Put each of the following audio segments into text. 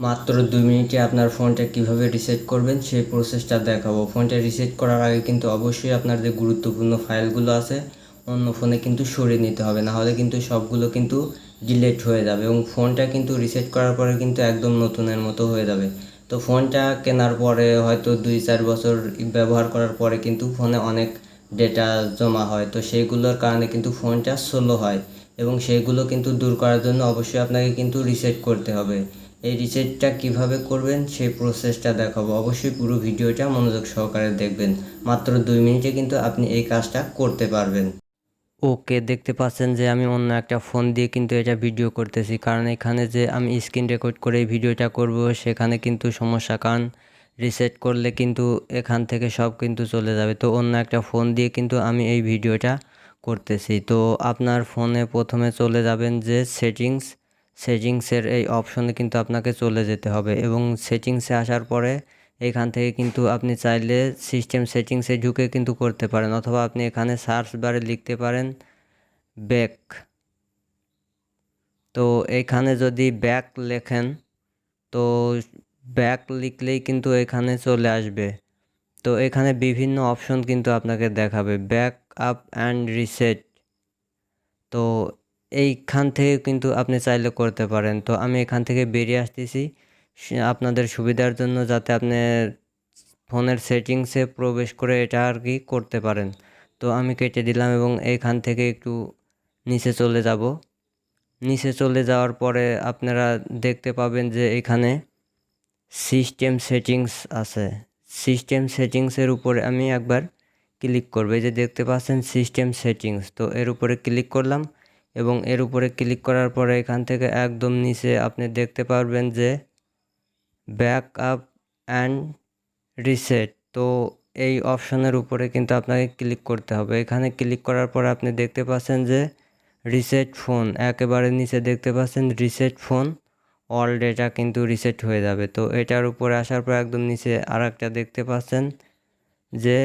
মাত্র দুই মিনিটে আপনার ফোনটা কীভাবে রিসেট করবেন সেই প্রসেসটা দেখাবো। ফোনটা রিসেট করার আগে কিন্তু অবশ্যই আপনার যে গুরুত্বপূর্ণ ফাইলগুলো আছে, অন্য ফোনে কিন্তু সরিয়ে নিতে হবে। না হলে কিন্তু সবগুলো কিন্তু ডিলেট হয়ে যাবে এবং ফোনটা কিন্তু রিসেট করার পরে কিন্তু একদম নতুনের মতো হয়ে যাবে। তো ফোনটা কেনার পরে হয়তো দুই চার বছর ব্যবহার করার পরে কিন্তু ফোনে অনেক ডেটা জমা হয়। তো সেইগুলোর কারণে কিন্তু ফোনটা স্লো হয় এবং সেইগুলো কিন্তু দূর করার জন্য অবশ্যই আপনাকে কিন্তু রিসেট করতে হবে। এই রিসেটটা কীভাবে করবেন সেই প্রসেসটা দেখাবো। অবশ্যই পুরো ভিডিওটা মনোযোগ সহকারে দেখবেন। মাত্র দুই মিনিটে কিন্তু আপনি এই কাজটা করতে পারবেন। ওকে, দেখতে পাচ্ছেন যে আমি অন্য একটা ফোন দিয়ে কিন্তু এটা ভিডিও করতেছি। কারণ এখানে যে আমি স্ক্রিন রেকর্ড করে ভিডিওটা করব, সেখানে কিন্তু সমস্যা। কারণ রিসেট করলে কিন্তু এখান থেকে সব কিন্তু চলে যাবে। তো অন্য একটা ফোন দিয়ে কিন্তু আমি এই ভিডিওটা করতেছি। তো আপনার ফোনে প্রথমে চলে যাবেন যে সেটিংস সেটিংসের এই অপশনে কিন্তু আপনাকে চলে যেতে হবে এবং সেটিংসে আসার পরে এখান থেকে কিন্তু আপনি চাইলে সিস্টেম সেটিংসে ঢুকে কিন্তু করতে পারেন অথবা আপনি এখানে সার্চ বারে লিখতে পারেন ব্যাক। তো এখানে যদি ব্যাক লেখেন, তো ব্যাক লিখলেই কিন্তু এখানে চলে আসবে। তো এখানে বিভিন্ন অপশন কিন্তু আপনাকে দেখাবে, ব্যাক আপ অ্যান্ড রিসেট। তো এইখান থেকে কিন্তু আপনি চাইলে করতে পারেন। তো আমি এখান থেকে বেরিয়ে আসতেছি। আপনাদের সুবিধার জন্য যাতে আপনি ফোনের সেটিংসে প্রবেশ করে এটা আর কি করতে পারেন। তো আমি কেটে দিলাম এবং এইখান থেকে একটু নিচে চলে যাব। নিচে চলে যাওয়ার পরে আপনারা দেখতে পাবেন যে এখানে সিস্টেম সেটিংস আছে। সিস্টেম সেটিংসের উপরে আমি একবার ক্লিক করব। এই যে দেখতে পাচ্ছেন সিস্টেম সেটিংস, তো এর উপরে ক্লিক করলাম। এবং এর উপরে ক্লিক করার পরে এখান থেকে একদম নিচে আপনি দেখতে পারবেন যে ব্যাক আপ অ্যান্ড রিসেট। তো এই অপশনের উপরে কিন্তু আপনাকে ক্লিক করতে হবে। এখানে ক্লিক করার পর আপনি দেখতে পাচ্ছেন যে রিসেট ফোন, একেবারে নিচে দেখতে পাচ্ছেন রিসেট ফোন, অল ডেটা কিন্তু রিসেট হয়ে যাবে। তো এটার উপরে আসার পর একদম নিচে আর একটা দেখতে পাচ্ছেন যে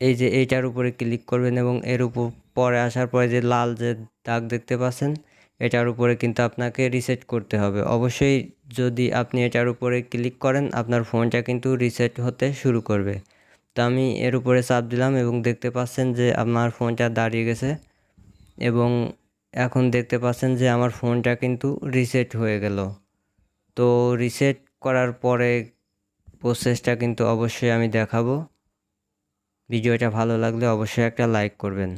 এই যে এইটার উপরে ক্লিক করবেন এবং এর উপর পরে আসার পরে যে লাল যে দাগ দেখতে পাচ্ছেন, এটার উপরে কিন্তু আপনাকে রিসেট করতে হবে। অবশ্যই যদি আপনি এটার উপরে ক্লিক করেন, আপনার ফোনটা কিন্তু রিসেট হতে শুরু করবে। তো আমি এর উপরে চাপ দিলাম এবং দেখতে পাচ্ছেন যে আমার ফোনটা দাঁড়িয়ে গেছে এবং এখন দেখতে পাচ্ছেন যে আমার ফোনটা কিন্তু রিসেট হয়ে গেল। তো রিসেট করার পরে প্রসেসটা কিন্তু অবশ্যই আমি দেখাবো। ভিডিওটা ভালো লাগলে অবশ্যই একটা লাইক করবেন।